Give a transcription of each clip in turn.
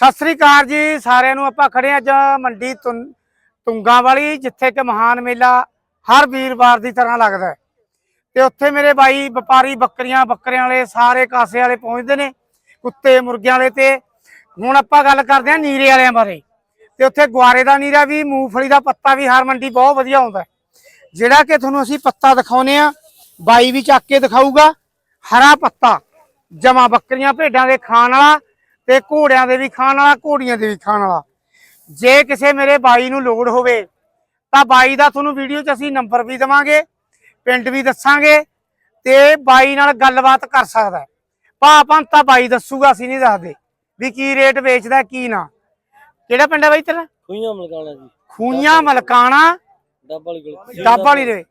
ਸਤਿ ਸ੍ਰੀ ਅਕਾਲ ਜੀ, ਸਾਰਿਆਂ ਨੂੰ ਆਪਾਂ ਖੜੇ ਹਾਂ ਅੱਜ ਮੰਡੀ ਤੁੰ- ਤੁੰਗਾ ਵਾਲੀ ਜਿੱਥੇ ਕਿ ਮਹਾਨ ਮੇਲਾ ਹਰ ਵੀਰਵਾਰ ਦੀ ਤਰ੍ਹਾਂ ਲੱਗਦਾ ਹੈ। ਤੇ ਉੱਥੇ ਮੇਰੇ ਬਾਈ ਵਪਾਰੀ ਬੱਕਰੀਆਂ, ਬੱਕਰਿਆਂ ਵਾਲੇ ਸਾਰੇ ਕਾਸੇ ਵਾਲੇ ਪਹੁੰਚਦੇ ਨੇ, ਕੁੱਤੇ, ਮੁਰਗਿਆਂ ਵਾਲੇ ਤੇ। ਹੁਣ ਆਪਾਂ ਗੱਲ ਕਰਦੇ ਹਾਂ ਨੀਰੇ ਵਾਲਿਆਂ ਬਾਰੇ। ਤੇ ਉੱਥੇ ਗੁਆਰੇ ਦਾ ਨੀਰਾ ਵੀ, ਮੂੰਗਫਲੀ ਦਾ ਪੱਤਾ ਵੀ ਹਰ ਮੰਡੀ ਬਹੁਤ ਵਧੀਆ ਆਉਂਦਾ ਜਿਹੜਾ ਕਿ ਤੁਹਾਨੂੰ ਅਸੀਂ ਪੱਤਾ ਦਿਖਾਉਨੇ ਆ ਬਾਈ ਵੀ ਚੱਕ ਕੇ ਦਿਖਾਊਗਾ, ਹਰਾ ਪੱਤਾ ਜਮਾ ਬੱਕਰੀਆਂ ਭੇਡਾਂ ਦੇ ਖਾਣ ਵਾਲਾ ਤੇ ਘੋੜਿਆਂ ਦੇ ਵੀ ਖਾਣ ਵਾਲਾ ਘੋੜੀਆਂ ਦੇ ਵੀ ਖਾਣ ਵਾਲਾ। ਜੇ ਕਿਸੇ ਮੇਰੇ ਬਾਈ ਨੂੰ ਲੋੜ ਹੋਵੇ ਤਾਂ ਬਾਈ ਦਾ ਤੁਹਾਨੂੰ ਵੀਡੀਓ 'ਚ ਅਸੀਂ ਨੰਬਰ ਵੀ ਦਵਾਂਗੇ ਪਿੰਡ ਵੀ ਦੱਸਾਂਗੇ ਤੇ ਬਾਈ ਨਾਲ ਗੱਲਬਾਤ ਕਰ ਸਕਦਾ ਭਾ ਭੰਤਾ ਬਾਈ ਦੱਸੂਗਾ ਅਸੀਂ ਨਹੀਂ ਦੱਸਦੇ ਵੀ ਕੀ ਰੇਟ ਵੇਚਦਾ ਕੀ ਨਾ। ਕਿਹੜਾ ਪਿੰਡ ਹੈ ਬਾਈ ਤੇਰਾ? ਖੂਈਆਂ ਮਲਕਾਣਾ ਜੀ। ਖੂਈਆਂ ਮਲਕਾਣਾ? ਡੱਬ ਵਾਲੀ ਗਲੀ ਡੱਬ ਵਾਲੀ ਦੇ।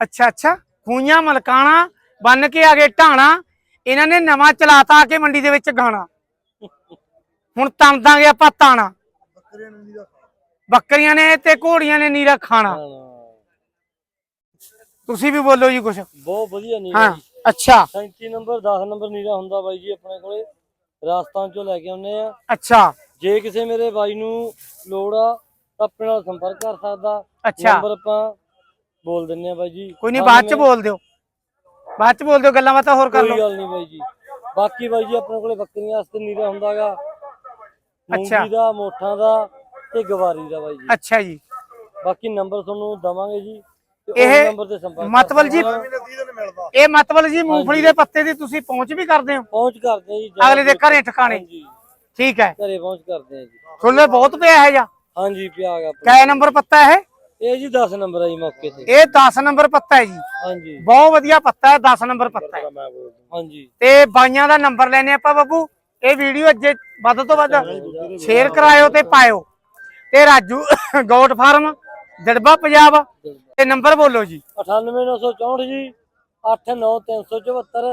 ਅੱਛਾ ਅੱਛਾ ਖੂਈਆਂ ਮਲਕਾਣਾ ਬੰਨ ਕੇ ਆ ਗਏ ਢਾਣਾ। ਇਹਨਾਂ ਨੇ ਨਵਾਂ ਚਲਾਤਾ ਆ ਕੇ ਮੰਡੀ ਦੇ ਵਿੱਚ ਗਾਣਾ। ਹੁਣ ਤਣ ਦਾਂਗੇ ਆਪਾਂ ਤਾਣਾ। ਬੱਕਰੀਆਂ ਨੇ ਤੇ ਘੋੜੀਆਂ ਨੇ ਨੀਰਾ ਖਾਣਾ। ਤੁਸੀਂ ਵੀ ਬੋਲੋ ਜੀ ਕੁਛ। ਬਹੁਤ ਵਧੀਆ ਨੀਰਾ ਹਾਂ ਅੱਛਾ। 37 ਨੰਬਰ 10 ਨੰਬਰ ਨੀਰਾ ਹੁੰਦਾ ਬਾਈ ਜੀ ਆਪਣੇ ਕੋਲੇ। ਰਾਜਸਥਾਨ ਚੋਂ ਲੈ ਕੇ ਆਉਂਦੇ ਆ। ਅੱਛਾ। ਜੇ ਕਿਸੇ ਮੇਰੇ ਬਾਈ ਨੂੰ ਲੋੜ ਆ ਤਾਂ ਆਪਣੇ ਨਾਲ ਸੰਪਰਕ ਕਰ ਸਕਦਾ। ਅੱਛਾ। ਨੰਬਰ ਆਪਾਂ ਬੋਲ ਦਿੰਨੇ ਆ ਬਾਈ ਜੀ। ਕੋਈ ਨਹੀਂ ਬਾਅਦ ਚ ਬੋਲ ਦਿਓ। ਬਾਅਦ ਚ ਬੋਲ ਦਿਓ ਗੱਲਾਂ ਬਾਤਾਂ ਹੋਰ ਕਰ ਕੋਈ ਲਓ। ਗੱਲ ਨਹੀਂ ਬਾਈ ਜੀ। ਬਾਕੀ ਬਾਈ ਜੀ ਆਪਣੇ ਕੋਲੇ ਬੱਕਰੀਆਂ ਵਾਸਤੇ ਨੀਰਾ ਹੁੰਦਾਗਾ। ਅੱਛਾ। ਮੂੰਗੀ ਦਾ ਮੋਠਾਂ ਦਾ ਤੇ ਗਵਾਰੀ ਦਾ ਬਾਈ ਜੀ। ਅੱਛਾ ਜੀ। ਬਾਕੀ ਨੰਬਰ ਤੁਹਾਨੂੰ ਦਵਾਂਗੇ ਜੀ ਤੇ ਇਹ ਨੰਬਰ ਤੇ ਸੰਪਰਕ ਮਤਲਬ ਜੀ। ਇਹ ਮਤਲਬ ਜੀ ਮੂੰਗਫਲੀ ਦੇ ਪੱਤੇ ਦੀ ਤੁਸੀਂ ਪਹੁੰਚ ਵੀ ਕਰਦੇ ਹੋ? ਪਹੁੰਚ ਕਰਦੇ ਜੀ ਅਗਲੇ ਦੇ ਘਰੇ ਠਿਕਾਣੇ। ਹਾਂਜੀ। ਠੀਕ ਹੈ। ਘਰੇ ਪਹੁੰਚ ਕਰਦੇ ਆ ਜੀ। ਥੋੜੇ ਬਹੁਤ ਪਿਆ ਹੈ ਜਾਂ ਹਾਂਜੀ ਪਿਆ ਗਿਆ ਕੈ ਨੰਬਰ ਪੱਤਾ ਹੈ ਇਹ ਜੀ 10 ਨੰਬਰ ਆ ਜੀ ਮੌਕੇ ਤੇ। ਇਹ 10 ਨੰਬਰ ਪੱਤਾ ਹੈ ਜੀ। ਹਾਂਜੀ। ਬਹੁਤ ਵਧੀਆ ਪੱਤਾ ਹੈ 10 ਨੰਬਰ ਪੱਤਾ ਹੈ। ਹਾਂਜੀ। ਤੇ ਬਾਈਆਂ ਦਾ ਨੰਬਰ ਲੈਨੇ ਆਪਾਂ ਬੱਬੂ। ਇਹ ਵੀਡੀਓ ਅੱਗੇ ਵੱਧ ਤੋਂ ਵੱਧ ਸ਼ੇਅਰ ਕਰਾਇਓ ਤੇ ਪਾਇਓ। ਤੇ ਰਾਜੂ ਗੋਟ ਫਾਰਮ ਦੜਬਾ ਪੰਜਾਬ ਤੇ ਨੰਬਰ ਬੋਲੋ ਜੀ। 98964 ਜੀ 89374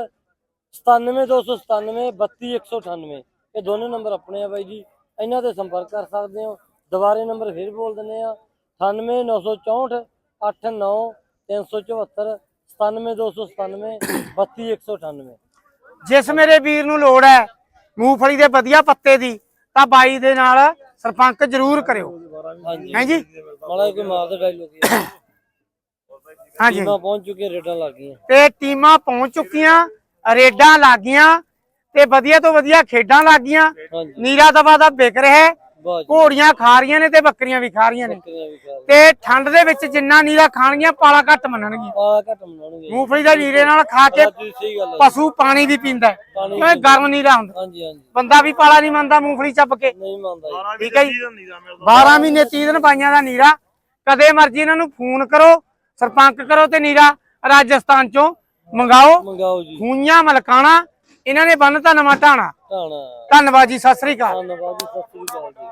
97297 32198 ਇਹ ਦੋਨੇ ਨੰਬਰ ਆਪਣੇ ਆ ਬਾਈ ਜੀ। ਇਹਨਾਂ ਤੇ ਸੰਪਰਕ ਕਰ ਸਕਦੇ ਹੋ। ਦੁਬਾਰੇ ਨੰਬਰ ਫਿਰ ਬੋਲ ਦਿੰਨੇ ਆ। 98964 89374 97297 32198 ਜਿਸ ਮੇਰੇ ਵੀਰ ਨੂੰ ਲੋੜ ਹੈ ਮੂੰਗਫਲੀ ਦੇ ਵਧੀਆ ਪੱਤੇ ਦੀ ਤਾਂ ਬਾਈ ਦੇ ਨਾਲ ਸਰਪੰਚ ਜ਼ਰੂਰ ਕਰਿਓ। ਹਾਂਜੀ। ਮਾਲਾ ਕੋਈ ਮਾਰ ਦਾ ਡਾਇਲੋਗ ਹੈ ਹਾਂਜੀ ਟੀਮਾਂ ਪਹੁੰਚ ਚੁੱਕੇ ਰੇਡਾਂ ਲੱਗ ਗਈਆਂ। ਤੇ ਟੀਮਾਂ ਪਹੁੰਚ ਚੁੱਕੀਆਂ ਰੇਡਾਂ ਲੱਗ ਗਈਆਂ ਤੇ ਵਧੀਆ ਤੋਂ ਵਧੀਆ ਖੇਡਾਂ ਲੱਗ ਗਈਆਂ। ਨੀਰਾ ਦਬਾ ਦਾ ਵਿਕ ਰਿਹਾ ਘੋੜੀਆਂ ਖਾ ਰਹੀਆਂ ਨੇ ਤੇ ਬੱਕਰੀਆਂ ਵੀ ਖਾ ਰਹੀਆਂ ਨੇ। ਤੇ ਠੰਡ ਦੇ ਵਿੱਚ ਜਿੰਨਾ ਨੀਰਾ ਖਾਣਗੀਆਂ ਪਾਲਾ ਘੱਟ ਮੰਨਣਗੀਆਂ। ਪਾਲਾ ਘੱਟ ਮਨਾਉਣਗੇ ਮੂੰਗਫਲੀ ਦਾ ਨੀਰੇ ਨਾਲ ਖਾ ਕੇ ਪਸ਼ੂ ਪਾਣੀ ਵੀ ਪੀਂਦਾ ਕਿਉਂਕਿ ਗਰਮ ਨੀਰਾ ਹੁੰਦਾ। ਹਾਂਜੀ ਹਾਂਜੀ। ਬੰਦਾ ਵੀ ਪਾਲਾ ਨਹੀਂ ਮੰਨਦਾ ਮੂੰਗਫਲੀ ਚੱਪ ਕੇ। ਨਹੀਂ ਮੰਨਦਾ ਠੀਕ ਹੈ ਜੀ। 12 ਮਹੀਨੇ 30 ਦਿਨ ਪਾਈਆਂ ਦਾ ਨੀਰਾ। ਕਦੇ ਮਰਜ਼ੀ ਇਹਨਾਂ ਨੂੰ ਫੋਨ ਕਰੋ ਸਰਪੰਚ ਕਰੋ ਤੇ ਨੀਰਾ ਰਾਜਸਥਾਨ ਚੋਂ ਮੰਗਾਓ। ਮੰਗਾਓ ਜੀ। ਖੂਈਆਂ ਮਲਕਾਣਾ ਇਹਨਾਂ ਨੇ ਬੰਨਤਾ ਨਵਾਂ ਢਾਣਾ। ਧੰਨਵਾਦ। ਜੀ ਸਤਿ ਸ੍ਰੀ ਅਕਾਲ। ਧੰਨਵਾਦ ਜੀ ਸਤਿ ਸ੍ਰੀ ਅਕਾਲ ਜੀ।